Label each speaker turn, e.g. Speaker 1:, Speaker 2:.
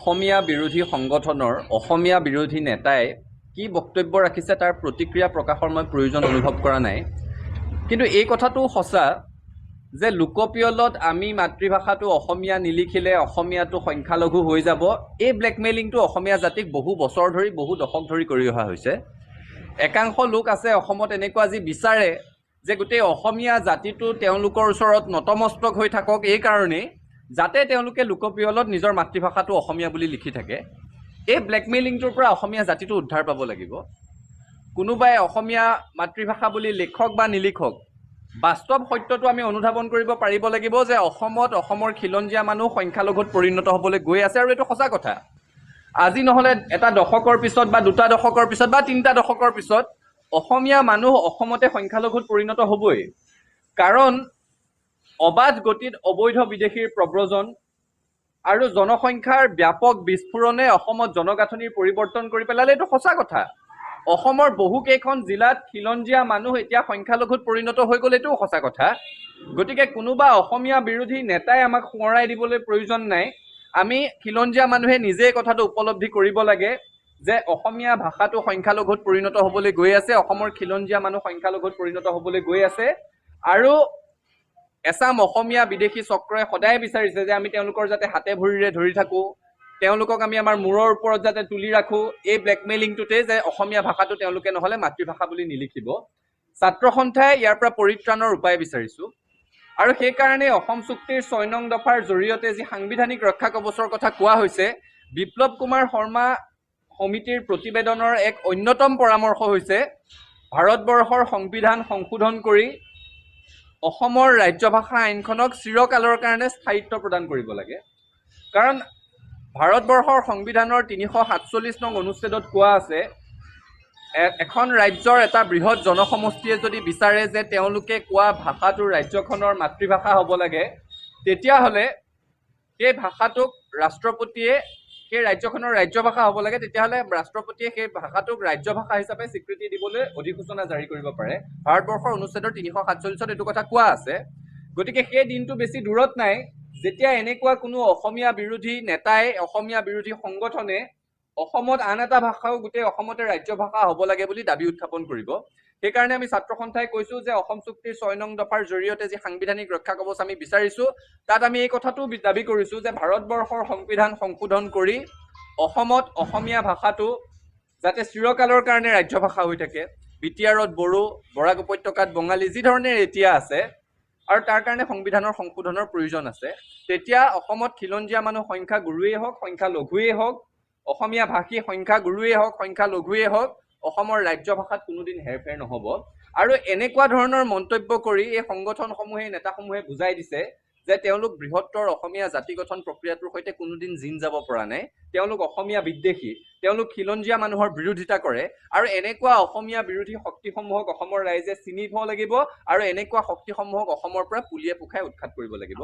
Speaker 1: অসমীয়া বিৰোধী সংগঠনৰ অসমীয়া বিৰোধী নেতাই কি বক্তব্য ৰাখিছে তাৰ প্ৰতিক্ৰিয়া প্ৰকাশৰ মই প্ৰয়োজন অনুভৱ কৰা নাই। কিন্তু এই কথাটো সঁচা যে লোকপিয়লত আমি মাতৃভাষাটো অসমীয়া নিলিখিলে অসমীয়াটো সংখ্যালঘু হৈ যাব এই ব্লেকমেইলিংটো অসমীয়া জাতিক বহু বছৰ ধৰি বহু দশক ধৰি কৰি অহা হৈছে। একাংশ লোক আছে অসমত এনেকুৱা যি বিচাৰে যে গোটেই অসমীয়া জাতিটো তেওঁলোকৰ ওচৰত নতমস্তক হৈ থাকক এই কাৰণেই যাতে তেওঁলোকে লোকপিয়লত নিজৰ মাতৃভাষাটো অসমীয়া বুলি লিখি থাকে এই ব্লেকমেইলিংটোৰ পৰা অসমীয়া জাতিটো উদ্ধাৰ পাব লাগিব। কোনোবাই অসমীয়া মাতৃভাষা বুলি লিখক বা নিলিখক বাস্তৱ সত্যটো আমি অনুধাৱন কৰিব পাৰিব লাগিব যে অসমত অসমৰ খিলঞ্জীয়া মানুহ সংখ্যালঘুত পৰিণত হ'বলৈ গৈ আছে আৰু এইটো সঁচা কথা। আজি নহ'লে এটা দশকৰ পিছত বা দুটা দশকৰ পিছত বা তিনিটা দশকৰ পিছত অসমীয়া মানুহ অসমতে সংখ্যালঘুত পৰিণত হ'বই। কাৰণ অবাধ গতিত অবৈধ বিদেশীৰ প্ৰব্ৰজন আৰু জনসংখ্যাৰ ব্যাপক বিস্ফোৰণে অসমত জনগাঁথনিৰ পৰিৱৰ্তন কৰি পেলালে এইটো সঁচা কথা। অসমৰ বহুকেইখন জিলাত খিলঞ্জীয়া মানুহ এতিয়া সংখ্যালঘুত পৰিণত হৈ গ'ল এইটোও সঁচা কথা। গতিকে কোনোবা অসমীয়া বিৰোধী নেতাই আমাক সোঁৱৰাই দিবলৈ প্ৰয়োজন নাই। আমি খিলঞ্জীয়া মানুহে নিজেই কথাটো উপলব্ধি কৰিব লাগে যে অসমীয়া ভাষাটো সংখ্যালঘুত পৰিণত হ'বলৈ গৈ আছে অসমৰ খিলঞ্জীয়া মানুহ সংখ্যালঘুত পৰিণত হ'বলৈ গৈ আছে। আৰু এচাম অসমীয়া বিদেশী চক্ৰই সদায় বিচাৰিছে যে আমি তেওঁলোকৰ যাতে হাতে ভৰিৰে ধৰি থাকোঁ তেওঁলোকক আমি আমাৰ মূৰৰ ওপৰত যাতে তুলি ৰাখোঁ এই ব্লেকমেইলিংটোতে যে অসমীয়া ভাষাটো তেওঁলোকে নহ'লে মাতৃভাষা বুলি নিলিখিব। ছাত্ৰ সন্থাই ইয়াৰ পৰা পৰিত্ৰাণৰ উপায় বিচাৰিছোঁ। আৰু সেইকাৰণে অসম চুক্তিৰ ছয় নং দফাৰ জৰিয়তে যি সাংবিধানিক ৰক্ষা কৱচৰ কথা কোৱা হৈছে বিপ্লৱ কুমাৰ শৰ্মা সমিতিৰ প্ৰতিবেদনৰ এক অন্যতম পৰামৰ্শ হৈছে ভাৰতবৰ্ষৰ সংবিধান সংশোধন কৰি অসমৰ ৰাজ্যভাষা আইনখনক চিৰকালৰ কাৰণে স্থায়িত্ব প্ৰদান কৰিব লাগে। কাৰণ ভাৰতবৰ্ষৰ সংবিধানৰ তিনিশ সাতচল্লিছ নং অনুচ্ছেদত কোৱা আছে এখন ৰাজ্যৰ এটা বৃহৎ জনসমষ্টিয়ে যদি বিচাৰে যে তেওঁলোকে কোৱা ভাষাটো ৰাজ্যখনৰ মাতৃভাষা হ'ব লাগে তেতিয়াহ'লে সেই ভাষাটোক ৰাষ্ট্ৰপতিয়ে সেই ৰাজ্যখনৰ ৰাজ্যভাষা হ'ব লাগে তেতিয়াহ'লে ৰাষ্ট্ৰপতিয়ে সেই ভাষাটোক ৰাজ্যভাষা হিচাপে স্বীকৃতি দিবলৈ অধিসূচনা জাৰি কৰিব পাৰে। ভাৰতবৰ্ষৰ অনুচ্ছেদৰ তিনিশ সাতচল্লিছত এইটো কথা কোৱা আছে। গতিকে সেই দিনটো বেছি দূৰত নাই। যেতিয়া এনেকুৱা কোনো অসমীয়া বিৰোধী নেতাই অসমীয়া বিৰোধী সংগঠনে অসমত আন এটা ভাষাও গোটেই অসমতে ৰাজ্য ভাষা হ'ব লাগে বুলি দাবী উত্থাপন কৰিব। সেইকাৰণে আমি ছাত্ৰ সন্থাই কৈছো যে অসম চুক্তিৰ ছয় নং দফাৰ জৰিয়তে যি সাংবিধানিক ৰক্ষা কৱচ আমি বিচাৰিছো তাত আমি এই কথাটো দাবী কৰিছো যে ভাৰতবৰ্ষৰ সংবিধান সংশোধন কৰি অসমত অসমীয়া ভাষাটো যাতে চিৰকালৰ কাৰণে ৰাজ্য ভাষা হৈ থাকে। বি টি আৰত বড়ো বৰাক উপত্যকাত বঙালী যি ধৰণে এতিয়া আছে আৰু তাৰ কাৰণে সংবিধানৰ সংশোধনৰ প্ৰয়োজন আছে তেতিয়া অসমত খিলঞ্জীয়া মানুহ সংখ্যা গুৰুৱেই হওক সংখ্যা লঘুৱেই হওক অসমীয়া ভাষী সংখ্যা গুৰুৱেই হওক সংখ্যা লঘুৱেই হওক অসমৰ ৰাজ্য ভাষাত কোনোদিন হেৰফেৰ নহ'ব। আৰু এনেকুৱা ধৰণৰ মন্তব্য কৰি এই সংগঠনসমূহে নেতাসমূহে বুজাই দিছে যে তেওঁলোক বৃহত্তৰ অসমীয়া জাতি গঠন প্ৰক্ৰিয়াটোৰ সৈতে কোনোদিন জিন যাব পৰা নাই। তেওঁলোক অসমীয়া বিদ্বেষী। তেওঁলোক খিলঞ্জীয়া মানুহৰ বিৰোধিতা কৰে। আৰু এনেকুৱা অসমীয়া বিৰোধী শক্তিসমূহক অসমৰ ৰাইজে চিনি থব লাগিব আৰু এনেকুৱা শক্তিসমূহক অসমৰ পৰা পুলিয়ে পোখাই উৎখাত কৰিব লাগিব।